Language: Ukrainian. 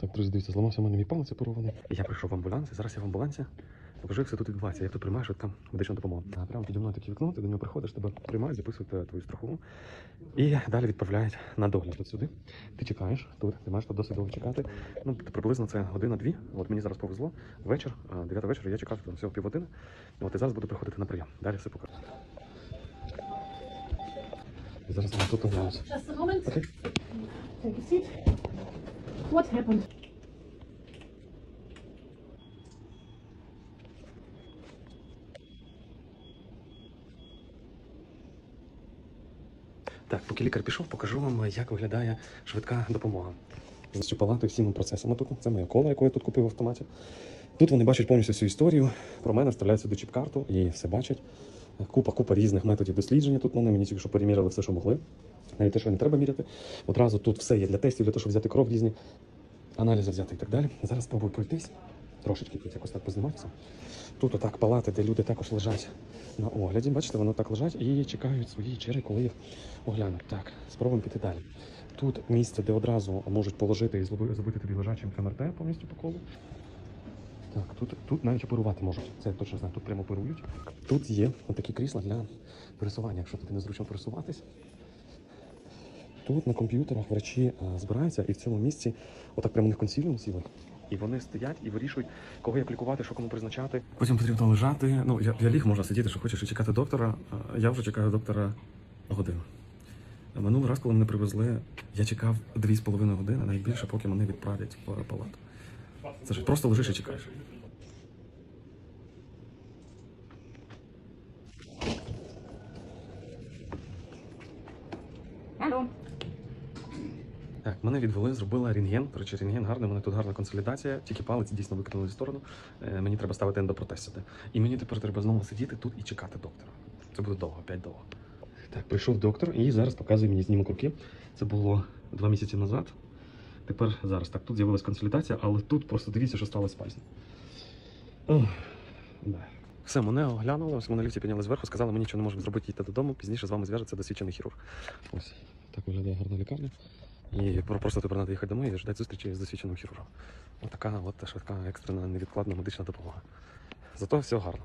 Так, друзі, дивіться, зламався в мене мій палець оперований. Я прийшов в амбуланс, і зараз я в амбулансі. Покажу, як все тут відбувається, як тут приймаєш швидка медична допомога. Прямо піді мною таке вікно, ти до нього приходиш, тебе приймають, записують е, твою страхову. І далі відправляють на догляд от сюди. Ти чекаєш тут, ти маєш тут досить довго чекати. Ну, приблизно це година-дві. От мені зараз повезло. Вечір, 9 вечора, я чекав там всього півгодини. От і зараз буду приходити на прийом. Далі все покажу. І зараз я тут оглянусь. Just What happened? Так, поки лікар пішов, покажу вам, як виглядає швидка допомога. З цю палатою всіма процесами тут. Це моя кола, яку я тут купив в автоматі. Тут вони бачать повністю всю історію. Про мене вставляють сюди чіп-карту і все бачать. Купа, купа різних методів дослідження. Тут вони мені тільки що переміряли все, що могли. Навіть те, що не треба міряти. Одразу тут все є для тестів, для того, щоб взяти кров різні, аналізи взяти і так далі. Зараз спробую пройтись. Трошечки тут якось так позніматися. Тут отак палати, де люди також лежать на огляді. Бачите, вони так лежать і чекають свої черги, коли їх оглянуть. Так, спробуємо піти далі. Тут місце, де одразу можуть положити і зроби- зробити тобі лежачим МРТ повністю по колу. Так, тут, тут навіть оперувати можуть. Це я точно знаю, тут прямо оперують. Тут є такі крісла для пересування, якщо тобі незручно пересуватись. Тут на комп'ютерах врачі е, збираються і в цьому місці, отак прямо на консіліум сіли. І вони стоять і вирішують, кого як лікувати, що кому призначати. Потім потрібно лежати. Ну, я, я ліг, можна сидіти, що хочеш, і чекати доктора. Я вже чекаю доктора годину. Минулий раз, коли мене привезли, я чекав 2,5 години, навіть більше, поки мене відправлять в палату. Це ж просто лежиш і чекаєш. Так, мене відвели, зробили рентген. До речі, рентген гарний, у мене тут гарна консолідація, тільки палець дійсно викинули в сторону. Е, Мені треба ставити ендопротез сюди. І мені тепер треба знову сидіти тут і чекати доктора. Це буде довго, п'ять довго. Так, прийшов доктор і зараз показує мені знімок руки. Це було два місяці назад. Тепер зараз так, тут з'явилась консолідація, але тут просто дивіться, що сталося. Да. Все, мене оглянули, ось мене ліфті підняли зверху, сказали, ми нічого не можемо зробити, їдьте додому. Пізніше з вами зв'яжеться досвідчений хірург. Ось так виглядає гарна лікарня. І просто тепер треба їхати домой і ждати зустрічі з досвідченим хірургом. Ось така от швидка екстрена невідкладна медична допомога. Зато все гарно.